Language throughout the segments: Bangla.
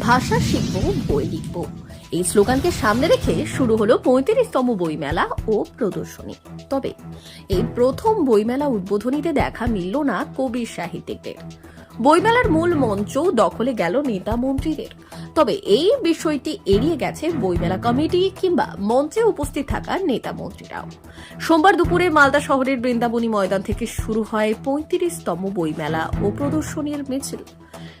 ভাষা শিখব, বই লিখব। এই স্লোগানকে সামনে রেখে শুরু হলো পঁয়ত্রিশতম বইমেলা ও প্রদর্শনী। তবে এই প্রথম বইমেলা উদ্বোধনীতে দেখা মিলল না কবি সাহিত্যিকদের। বইমেলার মূল মঞ্চ দখলে গেল নেতা মন্ত্রীদের। তবে এই বিষয়টি এড়িয়ে গেছে বইমেলা কমিটি কিংবা মঞ্চে উপস্থিত থাকা নেতা মন্ত্রীরাও। সোমবার দুপুরে মালদা শহরের বৃন্দাবনী ময়দান থেকে শুরু হয় পঁয়ত্রিশতম বইমেলা ও প্রদর্শনীর মিছিল।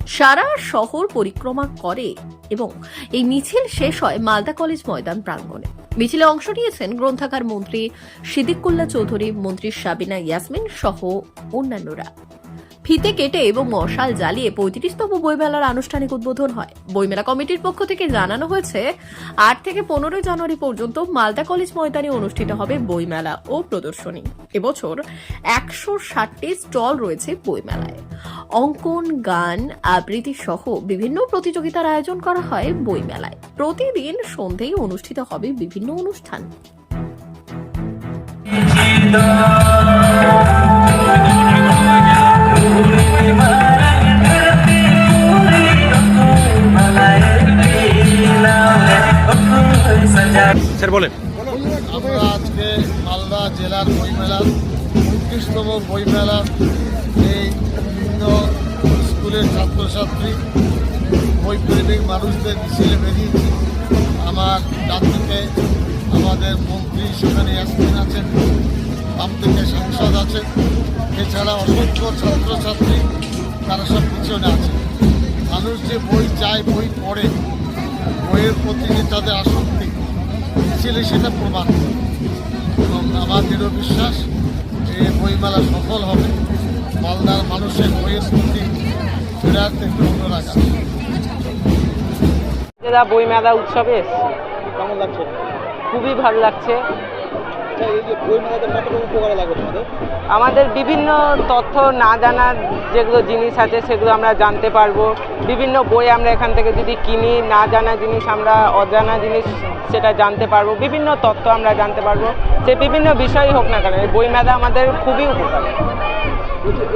সারা শহর পরিক্রমা করে এবং এই মিছিল শেষ হয় মালদা কলেজ ময়দান প্রাঙ্গণে। মিছিলে অংশ নিয়েছেন গ্রন্থাগার মন্ত্রী সিদ্দিকুল্লাহ চৌধুরী, মন্ত্রী সাবিনা ইয়াসমিন সহ অন্যান্যরা। ফিতে কেটে এবং মশাল জ্বালিয়ে পঁয়ত্রিশতম বইমেলার আনুষ্ঠানিক উদ্বোধন হয়। বইমেলা কমিটির পক্ষ থেকে জানানো হয়েছে, আট থেকে পনেরোই জানুয়ারি পর্যন্ত মালদা কলেজ ময়দানে অনুষ্ঠিত হবে বইমেলা ও প্রদর্শনী। এবছর একশো ষাটটি স্টল রয়েছে বইমেলায়। অঙ্কন, গান, আবৃত্তি সহ বিভিন্ন প্রতিযোগিতার আয়োজন করা হয় বইমেলায়। প্রতিদিন সন্ধেই অনুষ্ঠিত হবে বিভিন্ন অনুষ্ঠান। বলেন। আমরা আজকে মালদা জেলার বইমেলার উনত্রিশতম বইমেলা এই বিভিন্ন স্কুলের ছাত্রছাত্রী, বই প্রেমিক মানুষদের মিছিলে বেরিয়েছি। আমার ডান দিকে আমাদের মন্ত্রী সেখানে ইয়াসমিন আছেন, বাম দিকে সাংসদ আছেন, এছাড়া অসংখ্য ছাত্রছাত্রী, তারা সব পিছনে আছে। মানুষ যে বই চায়, বই পড়ে, বইয়ের প্রতি যে তাদের আসক্তি মিছিলে সেটা প্রমাণ। এবং আমার দৃঢ় বিশ্বাস যে বইমেলা সফল হবে। মালদার মানুষের বইয়ের প্রতি ফেরার থেকে অন্য জেলা বইমেলা উৎসবে এসছে। কেমন লাগছে? খুবই ভালো লাগছে। আচ্ছা আমাদের বিভিন্ন তথ্য না জানার যেগুলো জিনিস আছে, সেগুলো আমরা জানতে পারব। বিভিন্ন বই আমরা এখান থেকে যদি কিনি, না জানা জিনিস আমরা, অজানা জিনিস সেটা জানতে পারব। বিভিন্ন তথ্য আমরা জানতে পারব। সে বিভিন্ন বিষয়ই হোক না কেন, এই বইমেলা আমাদের খুবই উপকার।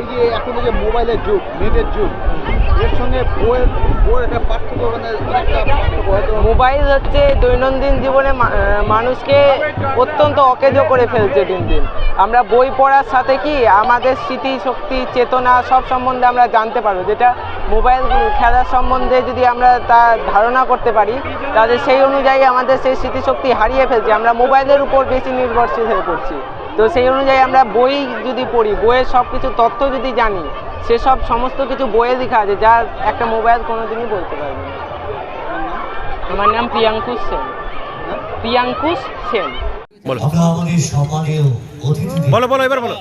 এই যে এখন যে মোবাইলের যুগ, নেটের যুগ, এর সঙ্গে বইয়ের বইয়ের একটা পার্থক্য মানে অনেকটা পার্থক্য মোবাইল হচ্ছে দৈনন্দিন জীবনে মানুষকে অত্যন্ত অকেজো করে ফেলছে দিন দিন। আমরা বই পড়ার সাথে কি আমাদের স্মৃতি, শক্তি, চেতনা সব সম্বন্ধে আমরা জানতে পারব। যেটা মোবাইল খেলার সম্বন্ধে যদি আমরা তা ধারণা করতে পারি, তাহলে সেই অনুযায়ী আমাদের সেই স্মৃতিশক্তি হারিয়ে ফেলছে। আমরা মোবাইলের উপর বেশি নির্ভরশীল হয়ে পড়ছি। তো সেই অনুযায়ী আমরা বই যদি পড়ি বইয়ের সব কিছু তথ্য যদি জানি সেসব সমস্ত কিছু বইয়ে লেখা আছে যা একটা মোবাইল কোনোদিনই বলতে পারবে না। আমার নাম প্রিয়াঙ্কুশ সেন। প্রিয়াঙ্কুশ সেন। বলো। বলো এবার বলো।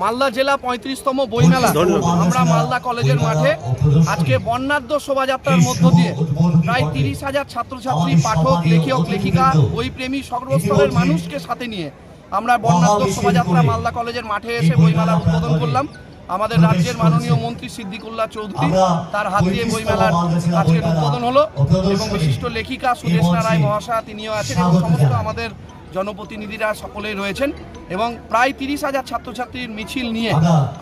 মালদা জেলা পঁয়ত্রিশতম বইমেলা। আমরা মালদা কলেজের মাঠে আজকে বর্ণাঢ্য শোভাযাত্রার মধ্য দিয়ে প্রায় তিরিশ হাজার ছাত্রছাত্রী পাঠক লেখক লেখিকা বইপ্রেমী সর্বস্তরের মানুষকে সাথে নিয়ে আমরা বর্ণাঢ্য শোভাযাত্রা মালদা কলেজের মাঠে এসে বইমেলা উদ্বোধন করলাম। আমাদের রাজ্যের মাননীয় মন্ত্রী সিদ্দিকুল্লাহ চৌধুরী তার হাত দিয়ে বইমেলার আজকের উদ্বোধন হলো এবং বিশিষ্ট লেখিকা সুদেশনা রায় মহাশয়া তিনিও আছেন এবং সমস্ত আমাদের জনপ্রতিনিধিরা সকলেই রয়েছেন এবং প্রায় তিরিশ হাজার ছাত্রছাত্রীর মিছিল নিয়ে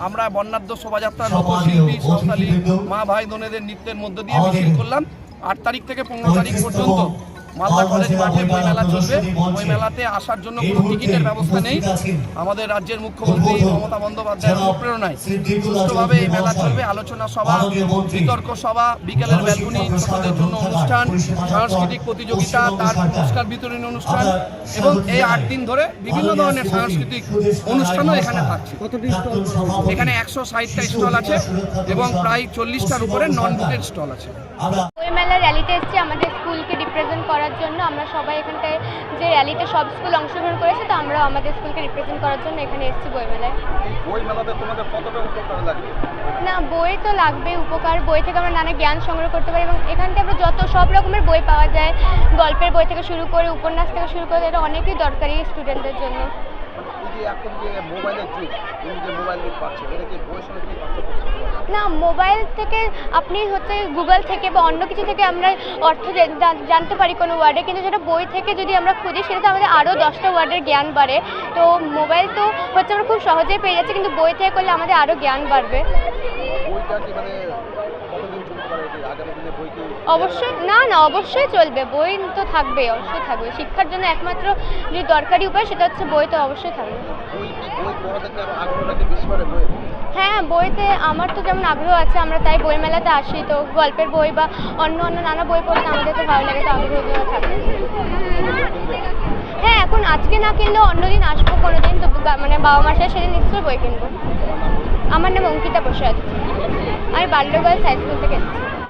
আমরা বর্ণাঢ্য শোভাযাত্রা লোকশিল্পী সাঁওতালি মা ভাই বোনেদের নৃত্যের মধ্য দিয়ে মিছিল করলাম। আট তারিখ থেকে পনেরো তারিখ পর্যন্ত মালদা কলেজ মাঠে বইমেলা চলবে। বইমেলাতে আসার জন্য কোনো টিকিটের ব্যবস্থা নেই। আমাদের রাজ্যের মুখ্যমন্ত্রী মমতা বন্দ্যোপাধ্যায়ের অনুপ্রেরণায় সুষ্ঠুভাবে এই মেলা চলবে। আলোচনা সভা বিতর্ক সভা বিকেলের ব্যালকনি ছোটদের জন্য অনুষ্ঠান সাংস্কৃতিক প্রতিযোগিতা তার পুরস্কার বিতরণী অনুষ্ঠান এবং এই আট দিন ধরে বিভিন্ন ধরনের সাংস্কৃতিক অনুষ্ঠানও এখানে থাকছে। এখানে একশো ষাটটা স্টল আছে এবং প্রায় চল্লিশটার উপরে নন বুকের স্টল আছে। বইমেলা র্যালিতে এসেছি আমাদের স্কুলকে রিপ্রেজেন্ট করার জন্য আমরা সবাই এখানটায় যে র্যালিতে সব স্কুল অংশগ্রহণ করেছে তো আমরা আমাদের স্কুলকে রিপ্রেজেন্ট করার জন্য এখানে এসেছি বইমেলায়। বইমেলাতে তোমাদের কতটা উপকার লাগে না বই তো লাগবে উপকার। বই থেকে আমরা নানা জ্ঞান সংগ্রহ করতে পারি এবং এখান থেকে আমরা যত সব রকমের বই পাওয়া যায় গল্পের বই থেকে শুরু করে উপন্যাস থেকে শুরু করে এটা অনেকই দরকারি স্টুডেন্টদের জন্য। এই যে এখন যে মোবাইলের যুগ তুমি যে মোবাইল যুগ পাচ্ছ এটা কি বইয়ের সঙ্গে কি না মোবাইল থেকে আপনি হচ্ছে গুগল থেকে বা অন্য কিছু থেকে আমরা অর্থ জানতে পারি কোনো ওয়ার্ডে কিন্তু যেটা বই থেকে যদি আমরা খুঁজি সেটাতে আমাদের আরও দশটা ওয়ার্ডের জ্ঞান বাড়ে। তো মোবাইল তো হচ্ছে আমরা খুব সহজেই পেয়ে যাচ্ছি কিন্তু বই থেকে করলে আমাদের আরও জ্ঞান বাড়বে। বইটা কি মানে কতদিন চলতে পারে এটি আগামী দিনে বই কি অবশ্যই না না অবশ্যই চলবে। বই তো থাকবে অবশ্যই থাকবে। শিক্ষার জন্য একমাত্র যে দরকারি উপায় সেটা হচ্ছে বই তো অবশ্যই থাকবে। বই হ্যাঁ বইতে আমার তো যেমন আগ্রহ আছে আমরা তাই বই মেলাতে আসি। তো গল্পের বই বা অন্য অন্য নানা বই পড়তে আমাদের তো ভালো লাগে তো আগ্রহ থাকে হ্যাঁ এখন আজকে না কিনলেও অন্যদিন আসব কোনো দিন তো মানে বাবা মার সাথে সেদিন নিশ্চয়ই বই কিনবো। আমার নাম অঙ্কিতা প্রসাদ। আমি বাল্যগোয়াল হাই স্কুল থেকে এসেছি।